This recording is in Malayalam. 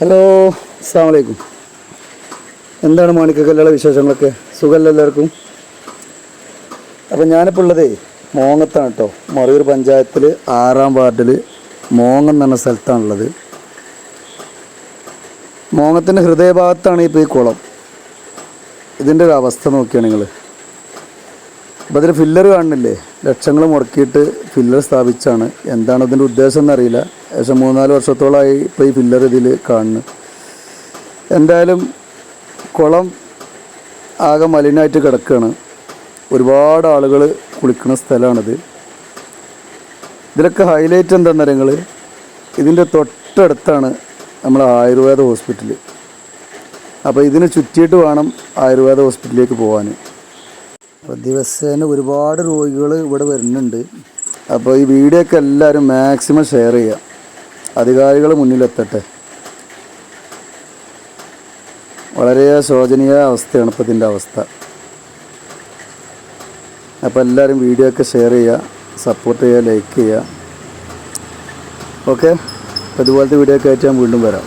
ഹലോ അസ്സാം വലൈക്കും എന്താണ് മാണിക്കക്കല്ലുള്ള വിശേഷങ്ങളൊക്കെ? സുഖമല്ല എല്ലാവർക്കും? അപ്പം ഞാനിപ്പോൾ ഉള്ളതേ മോങ്ങത്താണ് കേട്ടോ. മറയൂർ പഞ്ചായത്തിൽ ആറാം വാർഡിൽ മോങ്ങം എന്ന സ്ഥലത്താണുള്ളത് മോങ്ങത്തിന്റെ ഹൃദയഭാഗത്താണ് ഇപ്പോൾ ഈ കുളം. ഇതിന്റെ ഒരു അവസ്ഥ നോക്കിയാണ് നിങ്ങൾ അപ്പോൾ അതിൽ ഫില്ലർ കാണുന്നില്ലേ? ലക്ഷങ്ങൾ മുടക്കിയിട്ട് ഫില്ലർ സ്ഥാപിച്ചാണ്. എന്താണ് അതിന്റെ ഉദ്ദേശം എന്നറിയില്ല. ഏകദേശം മൂന്നാൽ വർഷത്തോളമായി ഇപ്പോൾ ഈ ഫില്ലർ ഇതിൽ കാണുന്നു. എന്തായാലും കുളം ആകെ മലിനമായിട്ട് കിടക്കുകയാണ് ഒരുപാട് ആളുകൾ കുളിക്കുന്ന സ്ഥലമാണിത്. ഇതിലൊക്കെ ഹൈലൈറ്റ് എന്താണെന്ന് നിങ്ങൾ ഇതിന്റെ തൊട്ടടുത്താണ് നമ്മൾ ആയുർവേദ ഹോസ്പിറ്റൽ അപ്പോൾ ഇതിന് ചുറ്റിയിട്ട് വേണം ആയുർവേദ ഹോസ്പിറ്റലിലേക്ക് പോകാൻ അപ്പോൾ ദിവസേന ഒരുപാട് രോഗികൾ ഇവിടെ വരുന്നുണ്ട്. അപ്പോൾ ഈ വീഡിയോ ഒക്കെ എല്ലാവരും മാക്സിമം ഷെയർ ചെയ്യുക അധികാരികൾ മുന്നിലെത്തട്ടെ. വളരെ ശോചനീയ അവസ്ഥയാണ് ഇപ്പോൾ ഇതിന്റെ അവസ്ഥ. അപ്പോൾ എല്ലാവരും വീഡിയോ ഒക്കെ ഷെയർ ചെയ്യുക സപ്പോർട്ട് ചെയ്യുക ലൈക്ക് ചെയ്യുക ഓക്കെ? അപ്പോൾ ഇതുപോലത്തെ വീഡിയോ ഒക്കെ ആയിട്ട് ഞാൻ വീണ്ടും വരാം.